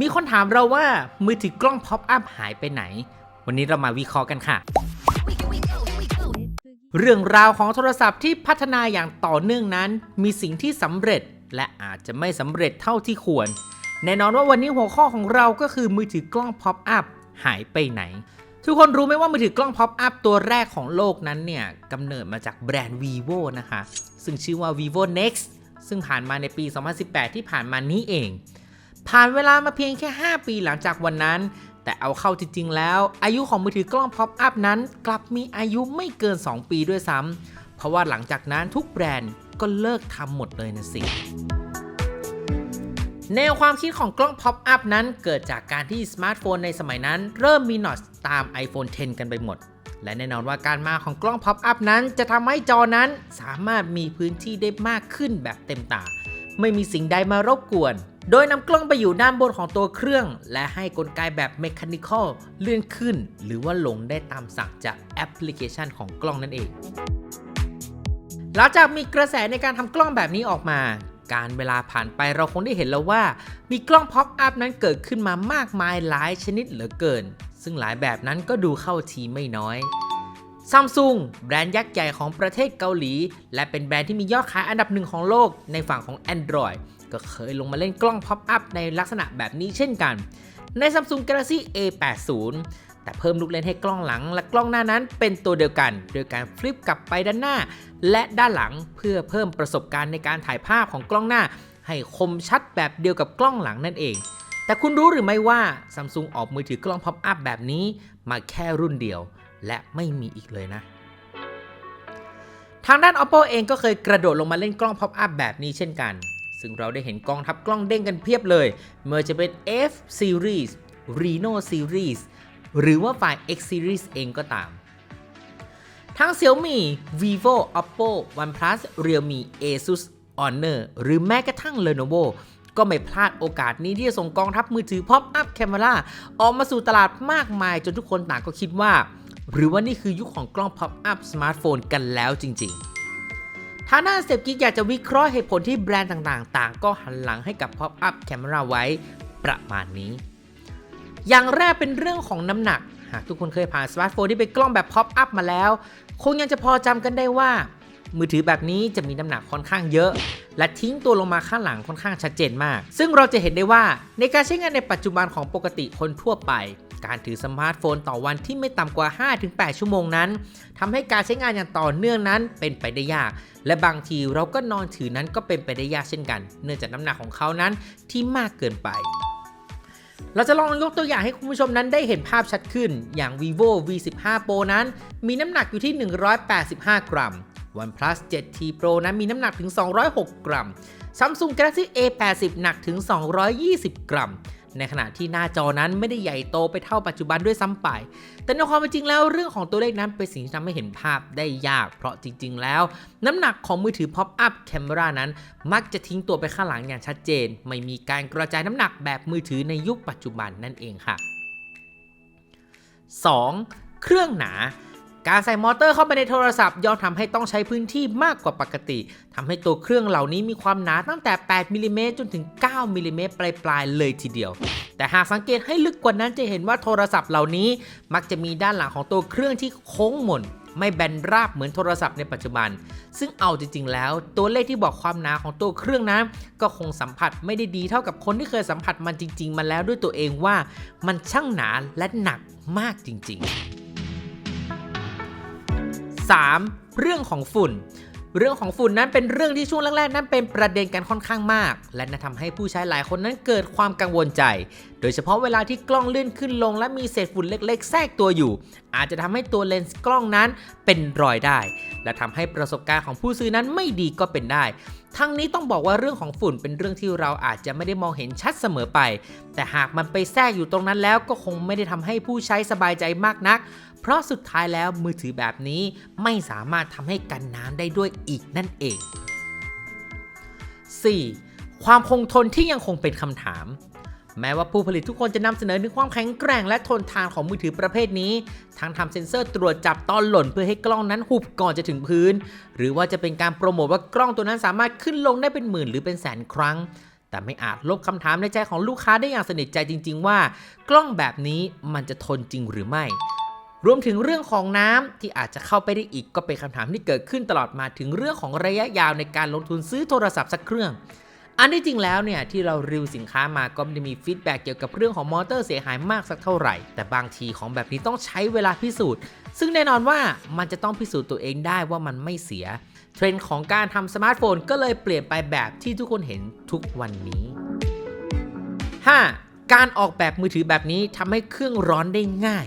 มีคนถามเราว่ามือถือกล้องพ็อปอัพหายไปไหน วันนี้เรามาวิเคราะห์กันค่ะ เรื่องราวของโทรศัพท์ที่พัฒนาอย่างต่อเนื่องนั้น มีสิ่งที่สำเร็จและอาจจะไม่สำเร็จเท่าที่ควร แน่นอนว่าวันนี้หัวข้อของเราก็คือมือถือกล้องพ็อปอัพหายไปไหน ทุกคนรู้ไหมว่ามือถือกล้องพ็อปอัพตัวแรกของโลกนั้นเนี่ยกำเนิดมาจากแบรนด์ vivo นะคะ ซึ่งชื่อว่า vivo next ซึ่งผ่านมาในปี 2018 ที่ผ่านมานี้เอง ผ่านเวลามาเพียงแค่ 5 ปีหลังจากวันนั้น แต่เอาเข้าจริงๆแล้ว อายุของมือถือกล้องพ็อปอัพนั้น กลับมีอายุไม่เกิน 2 ปีด้วยซ้ำเพราะว่าหลังจากนั้นทุกแบรนด์ก็เลิกทำหมดเลยนะสิแนวความคิดของกล้อง Pop Up นั้นเกิดจากการที่สมาร์ทโฟนในสมัยนั้น เริ่มมีหนอตตาม iPhone 10 กันไปหมด และแน่นอนว่าการมาของกล้อง Pop Up นั้น จะทำให้จอนั้นสามารถมีพื้นที่ได้มากขึ้นแบบเต็มตา ไม่มีสิ่งใดมารบกวน โดยนำกล้องไปอยู่ด้านบนของตัวเครื่อง และให้กลไกแบบเมคานิคอลเลื่อนขึ้น หรือว่าลงได้ตามสั่งจากแอปพลิเคชันของกล้องนั่นเอง หลังจากมีกระแสในการทำกล้องแบบนี้ออกมา การเวลาผ่านไปเราคงได้เห็นแล้วว่า มีกล้องพ็อปอัพนั้นเกิดขึ้นมามากมายหลายชนิดเหลือเกิน ซึ่งหลายแบบนั้นก็ดูเข้าทีไม่น้อยซัมซุงแบรนด์ยักษ์ใหญ่ของประเทศเกาหลี และเป็นแบรนด์ที่มียอดขายอันดับหนึ่งของโลกในฝั่งของ Android ก็เคยลงมาเล่นกล้องพ็อปอัพในลักษณะแบบนี้เช่นกัน ใน Samsung Galaxy A80 แต่เพิ่มลูกเล่นให้กล้องหลังและกล้องหน้านั้นเป็นตัวเดียวกัน โดยการฟลิปกลับไปด้านหน้า และด้านหลังเพื่อเพิ่มประสบการณ์ในการถ่ายภาพของกล้องหน้า ให้คมชัดแบบเดียวกับกล้องหลังนั่นเอง แต่คุณรู้หรือไม่ว่า Samsung ออกมือถือกล้องพ็อปอัพแบบนี้มาแค่รุ่นเดียว และไม่มีอีกเลยนะทางด้าน Oppo เองก็เคยกระโดดลงมาเล่นกล้องพ็อปอัพแบบนี้เช่นกัน ซึ่งเราได้เห็นกองทับกล้องเด้งกันเพียบเลยไม่ว่าจะเป็น F Series Reno Series หรือว่าฝ่าย X Series เองก็ตาม ทั้ง Xiaomi, Vivo, Oppo, OnePlus, Realme, Asus, Honor หรือแม้กระทั่ง Lenovo ก็ไม่พลาดโอกาสนี้ที่จะส่งกองทัพมือถือ Pop Up Camera ออกมาสู่ตลาดมากมายจนทุกคนต่างก็คิดว่า หรือว่านี่คือยุคของกล้อง Pop Up สมาร์ทโฟนกันแล้วจริง ๆ ทางด้านเซฟกิกอยากจะวิเคราะห์เหตุผลที่แบรนด์ต่างๆ ต่างก็หันหลังให้กับ Pop Up Camera ไว้ประมาณนี้ อย่างแรกเป็นเรื่องของน้ำหนัก หากทุกคนเคยผ่านสมาร์ทโฟนที่เป็นกล้องแบบ Pop Up มาแล้ว คงยังจะพอจำกันได้ว่า มือถือแบบนี้จะมีน้ำหนักค่อนข้างเยอะ และทิ้งตัวลงมาข้างหลังค่อนข้างชัดเจนมาก ซึ่งเราจะเห็นได้ว่าในการใช้งานในปัจจุบันของปกติคนทั่วไป การถือสมาร์ทโฟนต่อวันที่ไม่ต่ำกว่า 5-8 ชั่วโมงนั้นทำให้การใช้งานอย่างต่อเนื่องนั้นเป็นไปได้ยาก และบางทีเราก็นอนถือนั้นก็เป็นไปได้ยากเช่นกัน เนื่องจากน้ำหนักของเขานั้นที่มากเกินไปเราจะลองยกตัวอย่างให้คุณผู้ชมนั้นได้เห็นภาพชัดขึ้น อย่าง vivo v15 pro นั้น มีน้ำหนักอยู่ที่ 185 กรัม OnePlus 7T Pro นั้นมีน้ำหนักถึง 206 กรัม Samsung Galaxy A80 หนักถึง 220 กรัม ในขณะที่หน้าจอนั้นไม่ได้ใหญ่โตไปเท่าปัจจุบันด้วยซ้ำไป แต่ในความเป็นจริงแล้วเรื่องของตัวเลขนั้นเป็นสิ่งที่ทำให้เห็นภาพได้ยาก เพราะจริง ๆ แล้ว น้ำหนักของมือถือ Pop Up Camera นั้น มักจะทิ้งตัวไปข้างหลังอย่างชัดเจน ไม่มีการกระจายน้ำหนักแบบมือถือในยุคปัจจุบันนั่นเองค่ะ 2. เครื่องหนา การใส่มอเตอร์เข้าไปในโทรศัพท์ย่อมทำให้ต้องใช้พื้นที่มากกว่าปกติทำให้ตัวเครื่องเหล่านี้มีความหนาตั้งแต่ 8มิลิเมตรจนถึง 9มิลิเมตรปลายๆ เลยทีเดียว แต่หากสังเกตให้ลึกกว่านั้นจะเห็นว่าโทรศัพท์เหล่านี้มักจะมีด้านหลังของตัวเครื่องที่โค้งหมนไม่แบนราบเหมือนโทรศัพท์ในปัจจุบัน ซึ่งเอาจริงๆ แล้ว ตัวเลขที่บอกความหนาของตัวเครื่องนั้น ก็คงสัมผัสไม่ได้ดีเท่ากับคนที่เคยสัมผัสมันจริง ๆ มาแล้วด้วยตัวเองว่า มันช่างหนาและหนักมากจริง ๆ 3. เรื่องของฝุ่น เรื่องของฝุ่นนั้นเป็นเรื่องที่ช่วงแรกๆ นั้นเป็นประเด็นกันค่อนข้างมาก และน่าทำให้ผู้ใช้หลายคนนั้นเกิดความกังวลใจ โดยเฉพาะเวลาที่กล้องเลื่อนขึ้นลง และมีเศษฝุ่นเล็ก ๆ แทรกตัวอยู่ อาจจะทำให้ตัวเลนส์กล้องนั้นเป็นรอยได้ และทำให้ประสบการณ์ของผู้ซื้อนั้นไม่ดีก็เป็นได้ทั้งนี้ต้องบอกว่าเรื่องของฝุ่นเป็นเรื่องที่เราอาจจะไม่ได้มองเห็นชัดเสมอไป แต่หากมันไปแทรกอยู่ตรงนั้นแล้วก็คงไม่ได้ทำให้ผู้ใช้สบายใจมากนัก เพราะสุดท้ายแล้วมือถือแบบนี้ไม่สามารถทำให้กันน้ำได้ด้วยอีกนั่นเอง 4. ความคงทนที่ยังคงเป็นคำถาม แม้ว่าผู้ผลิตทุกคนจะนำเสนอถึงความแข็งแกร่งและทนทานของมือถือประเภทนี้ ทั้งทำเซ็นเซอร์ตรวจจับตอนหล่นเพื่อให้กล้องนั้นหุบก่อนจะถึงพื้น หรือว่าจะเป็นการโปรโมทว่ากล้องตัวนั้นสามารถขึ้นลงได้เป็นหมื่นหรือเป็นแสนครั้ง แต่ไม่อาจลบคำถามในใจของลูกค้าได้อย่างสนิทใจจริง ๆ ว่า กล้องแบบนี้มันจะทนจริงหรือไม่ รวมถึงเรื่องของน้ำที่อาจจะเข้าไปได้อีกก็เป็นคำถามที่เกิดขึ้นตลอดมาถึงเรื่องของระยะยาวในการลงทุนซื้อโทรศัพท์สักเครื่อง อันที่จริงแล้วเนี่ยที่เรารีวิวสินค้ามาก็ไม่ได้มีฟีดแบ็กเกี่ยวกับเรื่องของมอเตอร์เสียหายมากสักเท่าไหร่ แต่บางทีของแบบนี้ต้องใช้เวลาพิสูจน์ ซึ่งแน่นอนว่ามันจะต้องพิสูจน์ตัวเองได้ว่ามันไม่เสีย เทรนด์ของการทำสมาร์ทโฟนก็เลยเปลี่ยนไปแบบที่ทุกคนเห็นทุกวันนี้ 5. การออกแบบมือถือแบบนี้ทำให้เครื่องร้อนได้ง่าย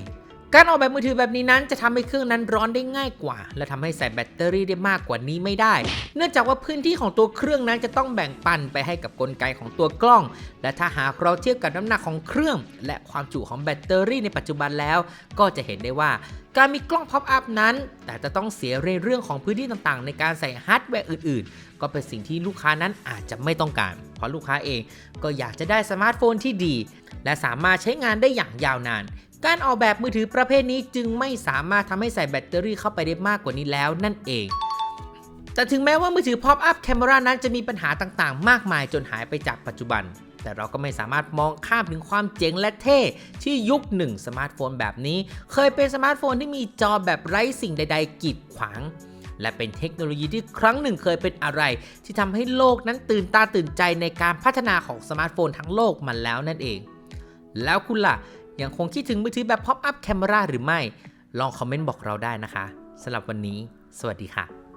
การออกแบบมือถือแบบนี้นั้นจะทำให้เครื่องนั้นร้อนได้ง่ายกว่า และทำให้ใส่แบตเตอรี่ได้มากกว่านี้ไม่ได้ เนื่องจากว่าพื้นที่ของตัวเครื่องนั้นจะต้องแบ่งปันไปให้กับกลไกของตัวกล้อง และถ้าหากเราเทียบกับน้ำหนักของเครื่อง และความจุของแบตเตอรี่ในปัจจุบันแล้ว ก็จะเห็นได้ว่าการมีกล้องพ็อปอัพนั้น แต่จะต้องเสียในเรื่องของพื้นที่ต่างๆ ในการใส่ฮาร์ดแวร์อื่น ๆ ก็เป็นสิ่งที่ลูกค้านั้นอาจจะไม่ต้องการ เพราะลูกค้าเองก็อยากจะได้สมาร์ทโฟนที่ดี และสามารถใช้งานได้อย่างยาวนาน การออกแบบมือถือประเภทนี้จึงไม่สามารถทำให้ใส่แบตเตอรี่เข้าไปได้มากกว่านี้แล้วนั่นเอง แต่ถึงแม้ว่ามือถือ Pop Up Camera นั้นจะมีปัญหาต่างๆ มากมายจนหายไปจากปัจจุบัน แต่เราก็ไม่สามารถมองข้ามถึงความเจ๋งและเท่ ที่ยุคหนึ่งสมาร์ทโฟนแบบนี้ เคยเป็นสมาร์ทโฟนที่มีจอแบบไร้สิ่งใด ๆ กีดขวางและเป็นเทคโนโลยีที่ครั้งหนึ่งเคยเป็นอะไร ที่ทำให้โลกนั้นตื่นตาตื่นใจในการพัฒนาของสมาร์ทโฟนทั้งโลกมันแล้วนั่นเอง แล้วคุณล่ะ ยังคงคิดถึงมือถือแบบ Pop Up Camera หรือไม่ ลองคอมเมนต์บอกเราได้นะคะสำหรับวันนี้ สวัสดีค่ะ